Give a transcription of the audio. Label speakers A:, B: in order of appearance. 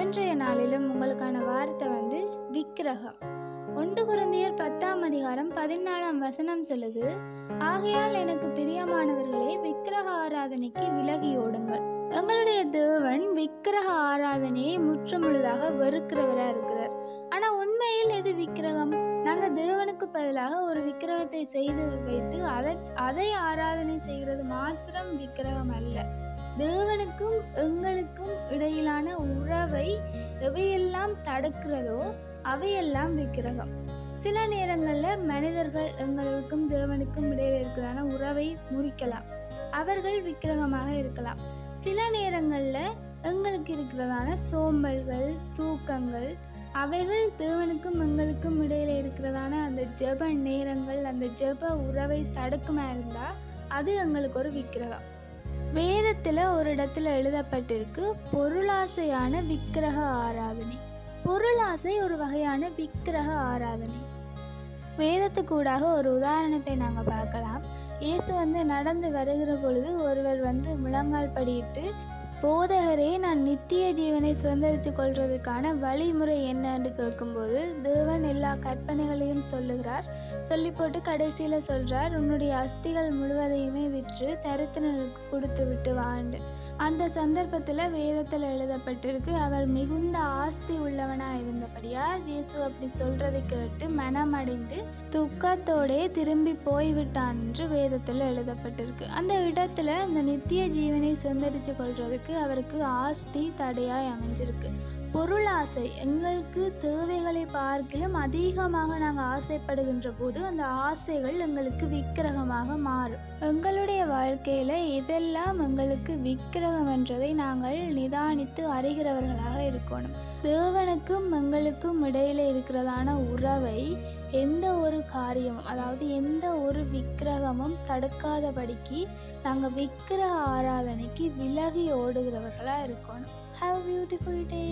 A: இன்றைய நாளிலும் உங்களுக்கான வார்த்தை வந்து விக்கிரகம். ஒன்று குழந்தையர் பத்தாம் அதிகாரம் பதினாலாம் வசனம் சொல்லுது ஆகையால் எனக்கு பிரியமானவர்களே விக்கிரக ஆராதனைக்கு விலகி ஓடுங்கள். எங்களுடைய தேவன் விக்கிரக ஆராதனையை முற்றுமுழுதாக வெறுக்கிறவராக இருக்கிறார். ஆனால் உண்மையில் எது விக்கிரகம்? நாங்கள் தேவனுக்கு பதிலாக ஒரு விக்கிரகத்தை செய்து வைத்து அதை அதை ஆராதனை செய்கிறது மாத்திரம் விக்கிரகம் அல்ல. தேவனுக்கும் எங்களுக்கும் இடையிலான உறவை எவையெல்லாம் தடுக்கிறதோ அவையெல்லாம் விக்கிரகம். சில நேரங்களில் மனிதர்கள் எங்களுக்கும் தேவனுக்கும் இடையில் இருக்கிறான உறவை முறிக்கலாம். அவர்கள் விக்கிரகமாக இருக்கலாம். சில நேரங்களில் எங்களுக்கு இருக்கிறதான சோம்பல்கள் தூக்கங்கள் அவைகள் தேவனுக்கும் எங்களுக்கும் இடையில இருக்கிறதான அந்த ஜெப நேரங்கள் அந்த ஜெப உறவை தடுக்குமா இருந்தால் அது எங்களுக்கு ஒரு விக்கிரகம். வேதத்தில் ஒரு இடத்துல எழுதப்பட்டிருக்கு பொருளாசையான விக்கிரக ஆராதனை. பொருளாசை ஒரு வகையான விக்கிரக ஆராதனை. வேதத்துக்கூடாக ஒரு உதாரணத்தை நாங்கள் பார்க்கலாம். இயேசு வந்து நடந்து வருகிற பொழுது ஒருவர் வந்து முழங்கால் படியிட்டு போதகரே நான் நித்திய ஜீவனை சுதந்திரித்து கொள்வதற்கான வழிமுறை என்னன்னு கேட்கும்போது தேவன் எல்லா கற்பனைகளையும் சொல்லுகிறார். சொல்லி போட்டு கடைசியில் சொல்கிறார் உன்னுடைய அஸ்திகள் முழுவதையுமே விற்று தரித்திரனுக்கு கொடுத்து விட்டு வாண்டு அந்த சந்தர்ப்பத்தில் வேதத்தில் எழுதப்பட்டிருக்கு அவர் மிகுந்த ஆஸ்தி உள்ளவனாக இருந்தபடியாக ஜேசு அப்படி சொல்கிறதை கேட்டு மனமடைந்து துக்கத்தோடே திரும்பி போய்விட்டான் என்று வேதத்தில் எழுதப்பட்டிருக்கு. அந்த இடத்துல இந்த நித்திய ஜீவனை சுதந்திரித்து கொள்வதற்கு அவருக்கு ஆஸ்தி தடையாய் அமைஞ்சிருக்கு. பொருளாசை எங்களுக்கு தேவைகளை பார்க்கிலும் அதிகமாக நாங்கள் ஆசைப்படுகின்ற போது அந்த ஆசைகள் எங்களுக்கு விக்கிரகமாக மாறும். எங்களுடைய வாழ்க்கையில் இதெல்லாம் எங்களுக்கு விக்கிரகம் என்றதை நாங்கள் நிதானித்து அறிகிறவர்களாக இருக்கணும். தேவனுக்கும் எங்களுக்கும் இடையில இருக்கிறதான உறவை எந்த ஒரு காரியமும் அதாவது எந்த ஒரு விக்கிரகமும் தடுக்காதபடிக்கு நாங்கள் விக்கிரக ஆராதனைக்கு விலகி பழகுகிறவர்களாக இருக்கணும். Have beautiful day